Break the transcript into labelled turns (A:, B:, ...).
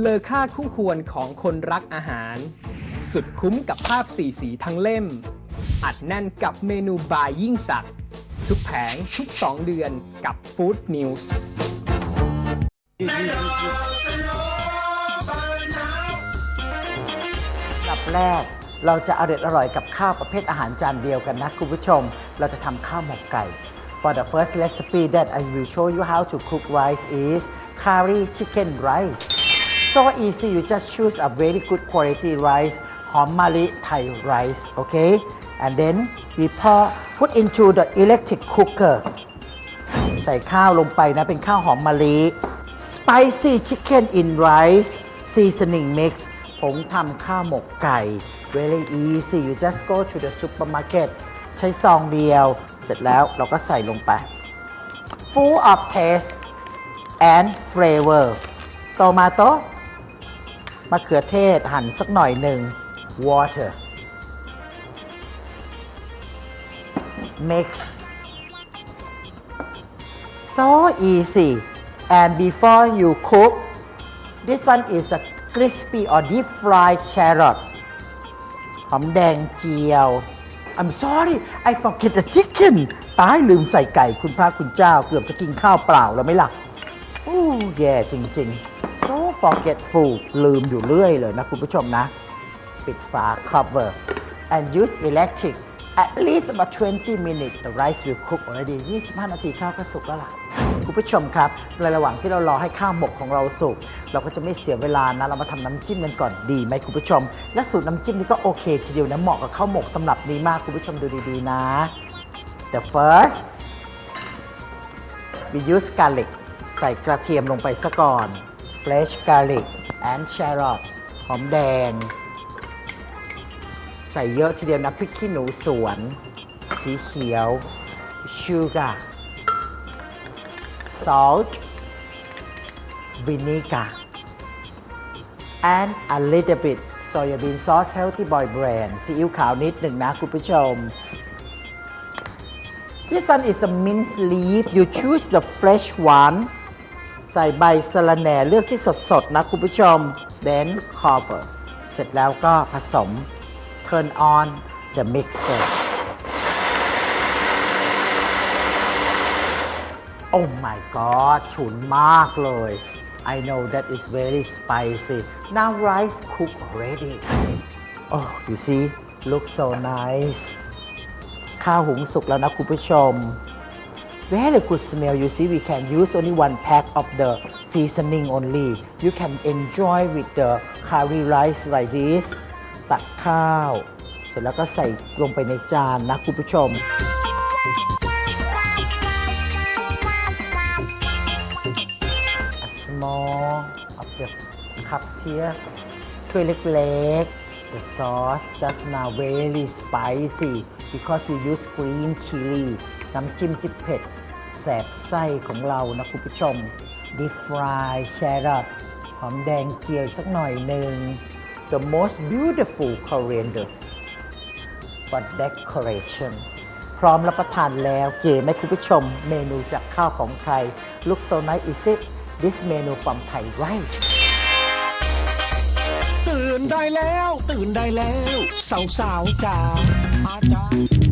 A: เลอค่าคู่ควรของคนรักอาหาร สุดคุ้มกับภาพสีสีทั้งเล่ม อัดแน่นกับเมนูบายยิ่งสัก ทุกแผงทุก 2 เดือนกับ Food News
B: อันดับแรกเราจะอร่อยอร่อยกับข้าวประเภทอาหารจานเดียวกันนะคุณผู้ชม เราจะทำข้าวหมกไก่ For the first recipe that I will show you how to cook rice is curry chicken rice so easy you just choose a very good quality rice หอมมะลิ Thai rice okay and then we pour put into the electric cooker ใส่ข้าวลงไปนะ เป็นข้าวหอมมะลิ spicy chicken in rice seasoning mix ผมทำข้าวหมกไก่ very easy you just go to the supermarket ใช้ซองเดียว เสร็จแล้วเราก็ใส่ลงไป full of taste and flavor โต มะเขือเทศหั่นสักหน่อยหนึ่ง water mix so easy and before you cook this one is a crispy or deep fried carrot หอมแดงเจียว I'm sorry I forget the chicken ตายลืมใส่ไก่คุณพระคุณเจ้าเกือบจะกินข้าวเปล่าแล้วไหมล่ะ โอ้แย่จริง ๆ forgetful ลืมอยู่เรื่อยเลยนะคุณผู้ชมนะ ปิดฝา cover and use electric at least about 20 minutes the rice will cook already 25 นาทีข้าวก็สุกแล้วล่ะ คุณผู้ชมครับ ในระหว่างที่เรารอให้ข้าวหมกของเราสุก เราก็จะไม่เสียเวลานะ เรามาทำน้ำจิ้มกันก่อนดีไหมคุณผู้ชม และสูตรน้ำจิ้มนี้ก็โอเคทีเดียวนะ เหมาะกับข้าวหมกตำรับนี้มากคุณผู้ชมดูดีๆนะ the first we use garlic ใส่กระเทียมลงไปซะก่อน fresh garlic and shallot หอมแดง ใส่เยอะทีเดียวนะพริกขี้หนูสวน สีเขียว sugar salt vinegar and a little bit soybean sauce healthy boy brand ซีอิ๊วขาวนิดหนึ่งนะคุณผู้ชม This one is a minced leaf you choose the fresh one ใส่ใบสะระแหน่เลือกที่สดๆ นะคุณผู้ชม then cover เสร็จแล้วก็ผสม turn on the mixer Oh my god ฉุนมากเลย I know that is very spicy now rice cook already Oh you see look so nice ข้าวหุงสุกแล้วนะคุณผู้ชม Very good smell you see we can use only one pack of the seasoning only you can enjoy with the curry rice like this ตักข้าว เสร็จแล้วก็ใส่ลงไปในจานนะคุณผู้ชม a small of the cups here ถ้วยเล็กๆ the sauce just now very spicy because we use green chili น้ำจิ้มที่เผ็ด แสบไส้ของเรานะคุณผู้ชม deep fry carrot หอมแดงเจียวสักหน่อยหนึ่ง the most beautiful coriander for decoration พร้อมรับประทานแล้วเก๋ไหมคุณผู้ชม เมนูจากข้าวของไทย look so nice is it this menu from Thai rice
C: ตื่นได้แล้ว ตื่นได้แล้ว สาวสาวๆจ๋าอาจารย์